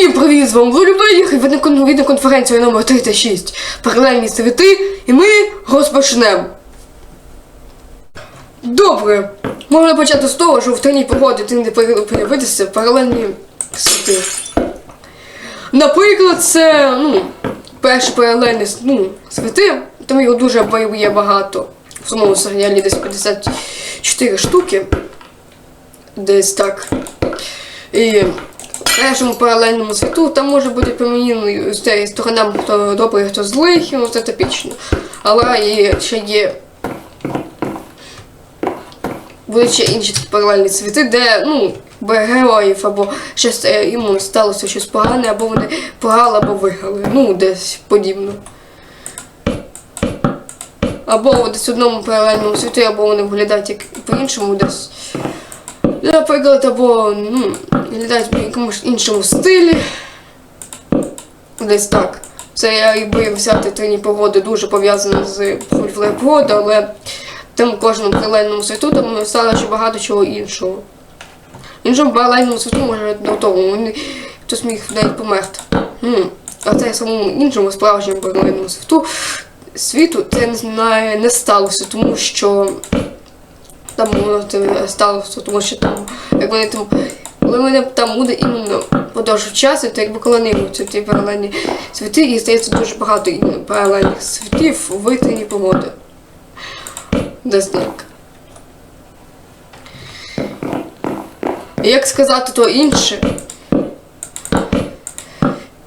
Всім привіт! З вами Волюбелі і відеоконференція номер 36 Паралельні світи, і ми розпочнемо. Добре. Можна почати з того, що в треній погоди ти не появитися паралельні світи. Наприклад, це ну, перші паралельні ну, світи, там його дуже є багато. В самому серіалі десь 54 штуки. Десь так. І в першому паралельному світу там може бути з цієї хто добрий, хто злий, ну це типічно. Але є, ще є. Будуть ще інші паралельні світи, де, ну, героїв або щось е, йому сталося щось погане, або вони програли, або виграли. Ну, десь подібно. Або десь в одному паралельному світі, або вони виглядають як по-іншому десь. Наприклад, або ну, виглядають в якомусь іншому стилі. Десь так. Це я якби взяти трені погоди дуже пов'язано з погоди, але там в кожному паралельному світу там стало ще багато чого іншого. Іншому паралельному світу може до того, хтось міг навіть померти. А це самому іншому справжньому паралельному світу світу це не, не сталося, тому що там воно це сталося, тому що там, як вони там, коли вони там буде іменно подовж часу, то якби колонуються ті паралельні світи, і здається дуже багато іменно паралельних світів у витрені погоди. Десь так. Як сказати то інше?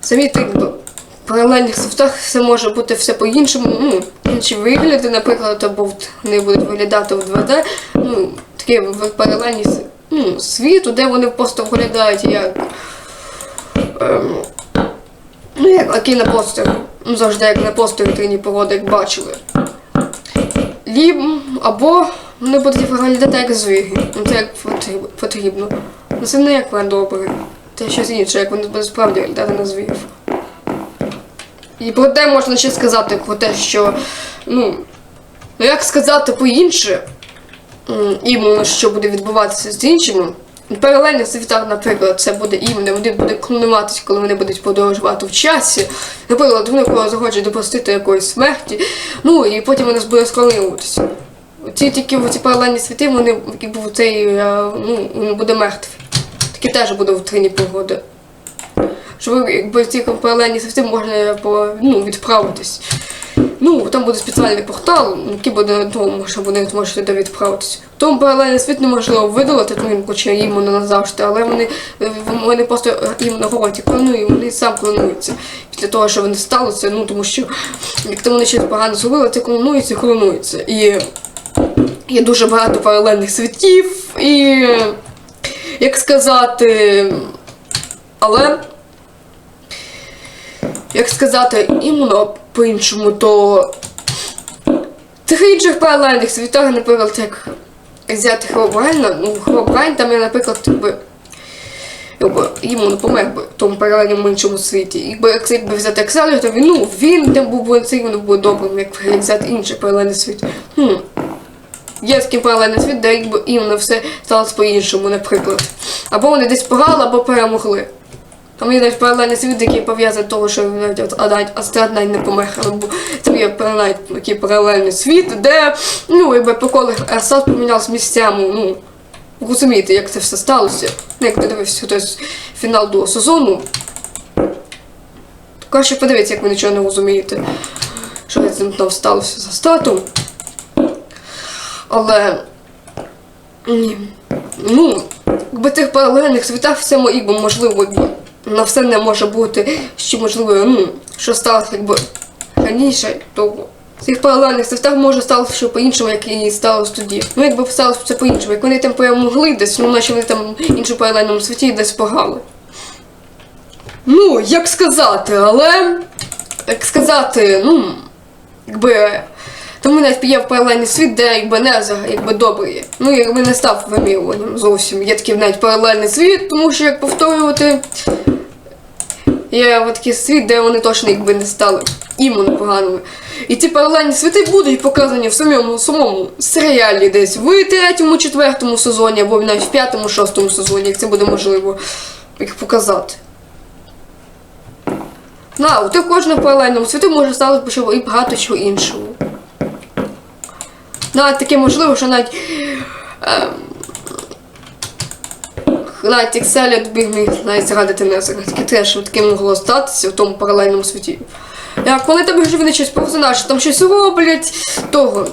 Самі так в паралельних світах все може бути все по-іншому. Ну, інші вигляди, наприклад, або вони будуть виглядати в 2D, ну, такі паралельні ну, світу, де вони просто виглядають як. Ем, ну, як кінопостери. Ну, завжди як на постері трині погоди, як бачили. Ліб, або вони будуть виглядати як звірі. Ну, це як потрібно. Ну, це не як добре. Це щось інше, як вони справді виглядати на звірів. І про те можна ще сказати про те, що, ну, ну як сказати по-інше, іменно що буде відбуватися з іншими. В паралельних світах, наприклад, це буде іменно, вони будуть клонуватись, коли вони будуть подорожувати в часі. Наприклад, вони коли захочуть допустити якоїсь смерті, ну і потім вони будуть склонюватися. Ці тільки ці паралельні світи, вони якби цей, е, ну, він буде мертвий. Такі теж буде в трині погоди. Щоб якби в ці паралельні світи можна ну, відправитись. Ну, там буде спеціальний портал, який буде тому, що вони зможуть туди відправитися. Тому паралельний світ неможливо видалити, тому він хоче іменно назавжди, але вони, е, вони просто іменно говорять, клонують, вони сам клонуються. Після того, що вони сталося, ну тому що як там вони щось погано зробили, це клонується, клонується. І є дуже багато паралельних світів, і як сказати, але як сказати іменно по-іншому, то тих інших паралельних світах, наприклад, як взяти Хеобрайна, ну Хеобрайн там, я, наприклад, якби, якби іменно помер би в тому паралельному іншому світі. Якби як якби взяти Екселію, то він, ну, він там був би іменно був добрим, як взяти інший паралельний світ. Ну, Є такий паралельний світ, де якби іменно все сталося по-іншому, наприклад. Або вони десь пограли, або перемогли. Там є навіть паралельний світ, який пов'язаний того, що навіть Астраднайн не помер. Або там є паралель, такий паралельний світ, де ну, якби по колах Арсад помінявся місцями. Ну, розумієте, як це все сталося. Ну, як подивився хтось фінал другого сезону. Краще подивіться, як ви нічого не розумієте, що з ним там сталося за статом. Але. Ні. Ну, якби тих паралельних світах все мо- можливо, на все не може бути, що можливо, ну, що сталося якби раніше, то в цих паралельних світах може сталося що по-іншому, як і сталося тоді. Ну, якби сталося це по-іншому. Як вони там перемогли десь, ну наче вони там іншому паралельному світі десь пограли. Ну, як сказати, але як сказати, ну, якби. Тому навіть є в паралельний світ, де якби не якби добре. Ну, якби не став вимірюванням зовсім. Є такий навіть паралельний світ, тому що як повторювати. Є от такий світ, де вони точно якби не стали іменно поганими. І ці паралельні світи будуть показані в самому самому серіалі десь в третьому, четвертому сезоні, або навіть в п'ятому, шостому сезоні, як це буде можливо їх показати. На, у ти кожному паралельному світу може стати і багато чого іншого. Навіть таке можливо, що навіть. Ем, навіть Excel тобі міг навіть зрадити не теж що таке могло статися в тому паралельному світі. Коли тебе вже вони щось персонажі, там щось роблять, того.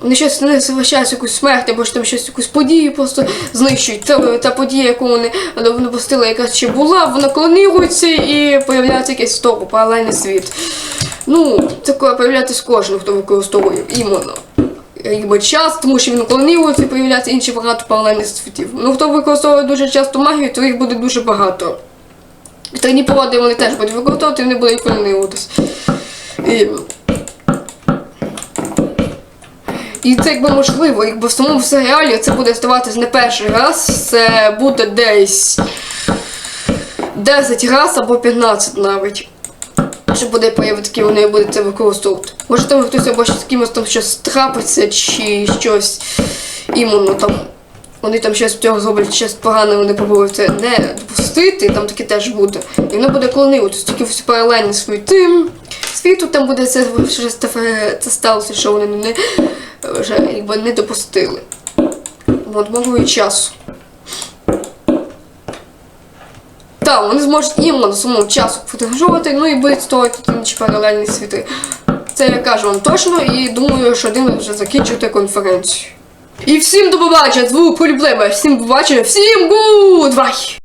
Вони щось не завищають якусь смерть, або ж там щось якусь подію просто знищують. Та, та подія, яку вони допустили, яка ще була, вона клонірується і появляється якийсь того, паралельний світ. Ну, таке появляється з кожним, хто використовує іменно. Якби час, тому що він клонірується і появляється інші багато паралельних світів. Ну, хто використовує дуже часто магію, то їх буде дуже багато. І породи вони теж будуть використовувати, вони будуть клоніруватись. І... І це якби можливо, якби в самому серіалі це буде ставатись не перший раз, це буде десь 10 раз або 15 навіть. Що буде появити, вони будуть це використовувати. Може там хтось або з кимось там щось трапиться, чи щось іменно там. Вони там щось цього зроблять, щось погане, вони побудуть це не допустити, там таке теж буде. І воно буде клонитися, тільки всі паралельні світи. Світу там буде це вже це, сталося, що вони не вже якби не допустили. От мовою часу. Так, вони зможуть іменно до самого часу фотографувати, ну і будуть створити інші паралельні світи. Це я кажу вам точно і думаю, що один вже закінчити конференцію. І всім до побачення, звук полюблема, всім побачення, всім гудбай!